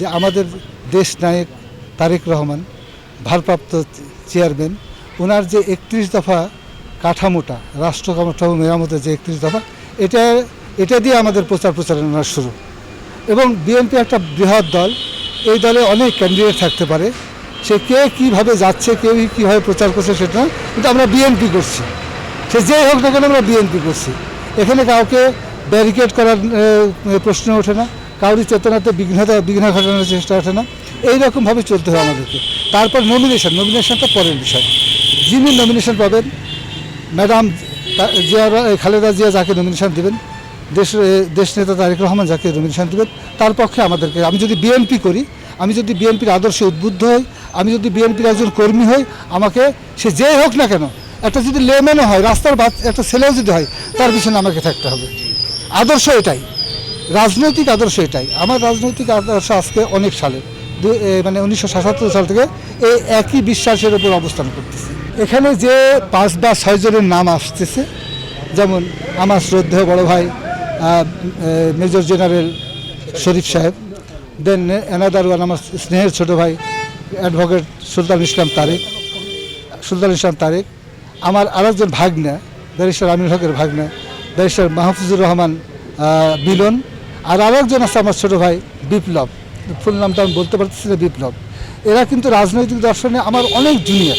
যে আমাদের দেশ নায়ক তারেক রহমান, ভারপ্রাপ্ত চেয়ারম্যান ওনার যে একত্রিশ দফা কাঠামোটা রাষ্ট্র কাঠামো মেরামতের যে একত্রিশ দফা, এটা এটা দিয়ে আমাদের প্রচার প্রচারণা শুরু। এবং বিএনপি একটা বৃহৎ দল, এই দলে অনেক ক্যান্ডিডেট থাকতে পারে। সে কে কীভাবে যাচ্ছে কেউ কীভাবে প্রচার করছে সেটা কিন্তু আমরা বিএনপি করছি। সে যে হোক না কেন আমরা বিএনপি করছি। এখানে কাউকে ব্যারিকেড করার প্রশ্ন ওঠে না। কাউরি চেতনাতে বিঘ্নতা বিঘ্ন ঘটানোর চেষ্টা ওঠে না। এইরকমভাবে চলতে হয় আমাদেরকে। তারপর নমিনেশন নমিনেশনটা পরের বিষয়। যিনি নমিনেশন পাবেন ম্যাডাম জিয়া খালেদা জিয়া যাকে নমিনেশন দেবেন, দেশ দেশ নেতা তারেক রহমান যাকে নমিনেশন দেবেন, তার পক্ষে আমাদেরকে আমি যদি বিএনপি করি, আমি যদি বিএনপির আদর্শে উদ্বুদ্ধ হই, আমি যদি বিএনপির একজন কর্মী হই, আমাকে সে যেই হোক না কেন, একটা যদি লেমেনও হয়, রাস্তার একটা ছেলেও যদি হয়, তার পিছনে আমাকে থাকতে হবে। আদর্শ এটাই। রাজনৈতিক আদর্শ এটাই। আমার রাজনৈতিক আদর্শ আজকে অনেক সালে মানে উনিশশো সাতাত্তর সাল থেকে এই একই বিশ্বাসের উপর অবস্থান করতেছে। এখানে যে পাঁচ বা ছয় জনের নাম আসতেছে, যেমন আমার শ্রদ্ধেয় বড় ভাই মেজর জেনারেল শরীফ সাহেব, দেন এনাদার ওয়ান আমার স্নেহের ছোট ভাই অ্যাডভোকেট সুলতান ইসলাম তারেক, সুলতান ইসলাম তারেক, আমার আরেকজন ভাগনা, ব্যারিস্টার আমির হকের ভাগনা, ব্যারিস্টার মাহফুজুর রহমান মিলন আর আরেকজন আছে আমার ছোটো ভাই, বিপ্লব। ফুল নামটা আমি বলতে পারতেছি না, বিপ্লব। এরা কিন্তু রাজনৈতিক দর্শনে আমার অনেক জুনিয়র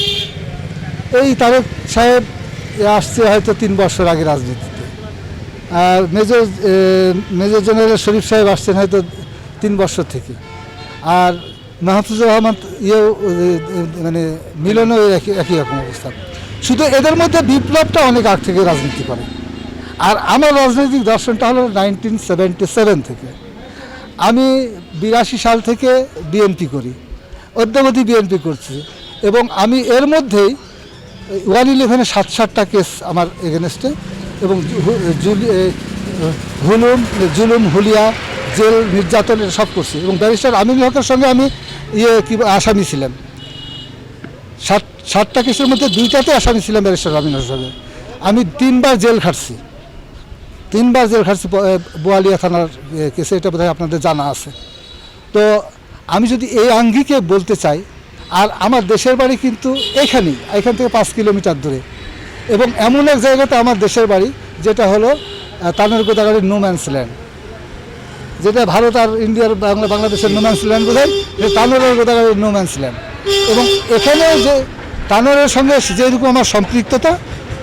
এই তারেক সাহেব আসছে হয়তো তিন বছর আগে রাজনীতিতে। আর মেজর মেজর জেনারেল শরীফ সাহেব আসছেন হয়তো তিন বছর থেকে। আর মাহফুজুর রহমান ইয়েও মানে মিলনও একই একই রকম অবস্থা। শুধু এদের মধ্যে বিপ্লবটা অনেক আগ থেকে রাজনীতি করে। আর আমার রাজনৈতিক দর্শনটা হলো নাইনটিন সেভেন্টি সেভেন থেকে। আমি বিরাশি সাল থেকে বিএনপি করি, অদ্যাবধি বিএনপি করছি এবং আমি এর মধ্যেই ওয়ান ইলেভেনে সাত সাতটা কেস আমার এগেনস্টে এবং হুলুম, জুলুম, হুলিয়া, জেল, নির্যাতন সব করছি এবং ব্যারিস্টার আমিনুল হকের সঙ্গে আমি ইয়ে কি, আসামি ছিলাম। সাত, সাতটা কেসের মধ্যে দুইটাতে আসামি ছিলাম ব্যারিস্টার আমিনুল সঙ্গে। আমি তিনবার জেল খাটছি। তিনবার জেল খাটছি বোয়ালিয়া থানার কেসে, এটা বোধহয় আপনাদের জানা আছে। তো আমি যদি এই আঙ্গিকে বলতে চাই, আর আমার দেশের বাড়ি কিন্তু এখানেই, এখান থেকে পাঁচ কিলোমিটার দূরে। এবং এমন এক জায়গাতে আমার দেশের বাড়ি, যেটা হলো তানের গোদাগাড়ির নোম্যান্স ল্যান্ড যেটা ভারত আর ইন্ডিয়ার বাংলা, বাংলাদেশের নোম্যান্স ল্যান্ড বোঝায় যে তানোরের গোদাগাড়ির নোম্যান্স ল্যান্ড এবং এখানে যে তানোরের সঙ্গে যেরকম আমার সম্পৃক্ততা,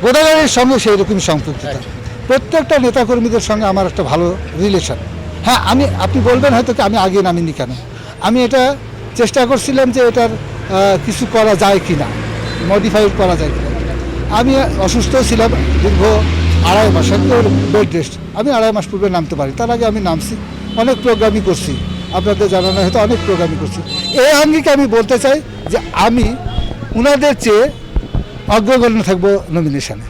গোদাগাড়ির সঙ্গে সেই রকমই সম্পৃক্ততা। প্রত্যেকটা নেতাকর্মীদের সঙ্গে আমার একটা ভালো রিলেশন হ্যাঁ আমি, আপনি বলবেন হয়তো আমি আগে নামিনি কেন? আমি এটা চেষ্টা করছিলাম যে এটার কিছু করা যায় কি না মডিফাই করা যায় কিনা। আমি অসুস্থ ছিলাম দীর্ঘ আড়াই মাস বেড রেস্ট আমি আড়াই মাস পূর্বে নামতে পারি, তার আগে আমি নামছি, অনেক প্রোগ্রামই করছি। আপনাদের জানানো হয়তো অনেক প্রোগ্রামই করছি। এই আঙ্গিকে আমি বলতে চাই যে আমি ওনাদের চেয়ে অগ্রগণ্য থাকব নমিনেশনে